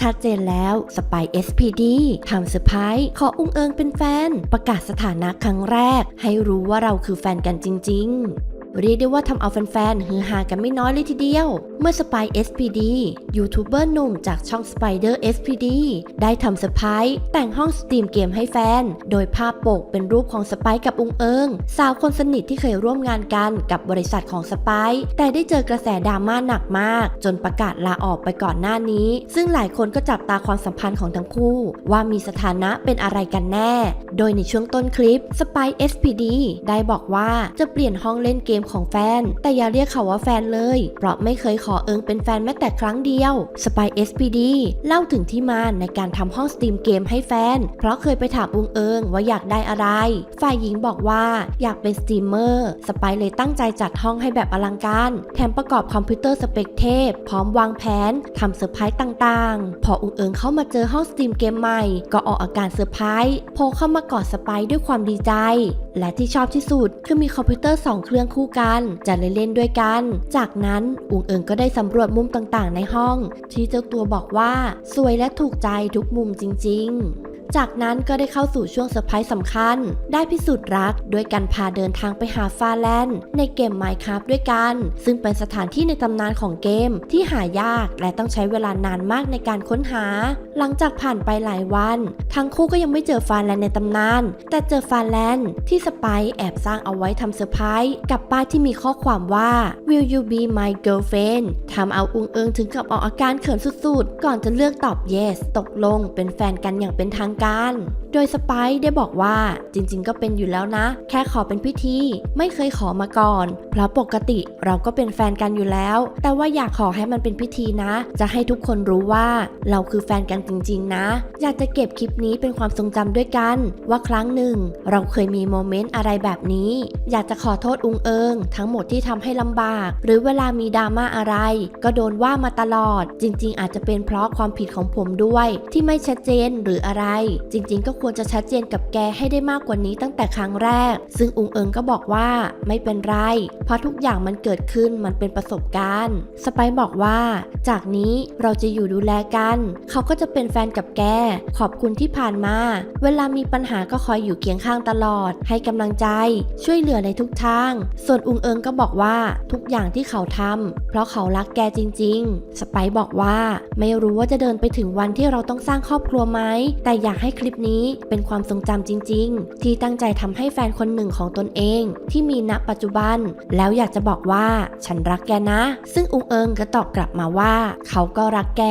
ชัดเจนแล้วสไป SPD ทำเซอร์ไพรส์ขออุ้งเอิงเป็นแฟน ประกาศสถานะครั้งแรก ให้รู้ว่าเราคือแฟนกันจริง ๆ เรียกได้ว่าทำเอาแฟนๆ ฮือฮากันไม่น้อยเลยทีเดียว เมื่อสไป SPD ยูทูบเบอร์หนุ่มจากช่อง Spider SPD ได้ทำเซอร์ไพรส์แต่งห้องสตรีมเกมให้แฟน โดยภาพปกเป็นรูปของสไปกับอุงเอิง สาวคนสนิทที่เคยร่วมงานกันกับบริษัทของสไป แต่ได้เจอกระแสดราม่าหนักมาก จนประกาศลาออกไปก่อนหน้านี้ ซึ่งหลายคนก็จับตาความสัมพันธ์ของทั้งคู่ ว่ามีสถานะเป็นอะไรกันแน่ โดยในช่วงต้นคลิป Spy SPD ได้บอกว่าจะเปลี่ยนห้องเล่นเกมของแฟน แต่อย่าเรียกเขาว่าแฟนเลย เพราะไม่เคยขอเอิงเป็นแฟนแม้แต่ครั้งเดียว Spy SPD เล่าถึงที่มาในการทำห้องสตรีมเกมให้แฟน เพราะเคยไปถามอุงเอิงว่าอยากได้อะไร ฝ่ายหญิงบอกว่าอยากเป็นสตรีมเมอร์สไปเลยตั้งใจจัดห้องให้แบบอลังการ แถมประกอบคอมพิวเตอร์สเปกเทพ พร้อมวางแผนทำเซอร์ไพรส์ต่างๆ พออุงเอิงเข้ามาเจอห้องสตรีมเกมใหม่ ก็ออกอาการเซอร์ไพรส์โผล่เข้ามากอดสไปด้วยความดีใจ และที่ชอบที่สุดคือมีคอมพิวเตอร์2เครื่องคู่กัน จะเล่นๆด้วยกัน จากนั้นอุงเอิงก็ได้สำรวจมุมต่างๆ ในห้อง ที่เจ้าตัวบอกว่าสวยและถูกใจทุกมุมจริง ๆจากนั้นก็ได้เข้าสู่ช่วงเซอร์ไพรส์สำคัญ ได้พิสูจน์รักด้วยการพาเดินทางไปหาฟาแลนด์ในเกม Minecraft ด้วยกัน ซึ่งเป็นสถานที่ในตำนานของเกมที่หายากและต้องใช้เวลานานมากในการค้นหา หลังจากผ่านไปหลายวัน ทั้งคู่ก็ยังไม่เจอฟาแลนด์ในตำนาน แต่เจอฟาแลนด์ที่สไปซ์แอบสร้างเอาไว้ทำเซอร์ไพรส์กับป้ายที่มีข้อความว่า Will you be my girlfriend ทำเอาอุงเอิงถึงกับออกอาการเขินสุดๆ ก่อนจะเลือกตอบ yes ตกลงเป็นแฟนกันอย่างเป็นทางการ โดยสไปซ์ได้บอกว่าจริงๆ ก็เป็นอยู่แล้วนะ แค่ขอเป็นพิธี ไม่เคยขอมาก่อน เพราะปกติเราก็เป็นแฟนกันอยู่แล้ว แต่ว่าอยากขอให้มันเป็นพิธีนะ จะให้ทุกคนรู้ว่าเราคือแฟนกันจริงๆ นะ อยากจะเก็บคลิปนี้เป็นความทรงจำด้วยกัน ว่าครั้งหนึ่ง เราเคยมีโมเมนต์อะไรแบบนี้ อยากจะขอโทษอุงเอิงทั้งหมดที่ทำให้ลำบาก หรือเวลามีดราม่าอะไร ก็โดนว่ามาตลอด จริง ๆ อาจจะเป็นเพราะความผิดของผมด้วย ที่ไม่ชัดเจนหรืออะไร จริง ๆ ก็ควรจะชัดเจนกับแกให้ได้มากกว่านี้ตั้งแต่ครั้งแรก ซึ่งอุงเอิงก็บอกว่าไม่เป็นไร เพราะทุกอย่างมันเกิดขึ้นมันเป็นประสบการณ์ สไปบอกว่า จากนี้เราจะอยู่ดูแลกัน เขาก็จะเป็นแฟนกับแก ขอบคุณที่ผ่านมา เวลามีปัญหาก็คอยอยู่เคียงข้างตลอด ให้กำลังใจ ช่วยเหลือในทุกทาง ส่วนอุงเอิงก็บอกว่าทุกอย่างที่เขาทำเพราะเขารักแกจริง ๆ สไปซ์บอกว่าไม่รู้ว่าจะเดินไปถึงวันที่เราต้องสร้างครอบครัวไหม แต่อยากให้คลิปนี้เป็นความทรงจำจริง ๆ ที่ตั้งใจทำให้แฟนคนหนึ่งของตนเอง ที่มีณปัจจุบัน แล้วอยากจะบอกว่าฉันรักแกนะ ซึ่งอุงเอิงก็ตอบกลับมาว่า เขาก็รักแก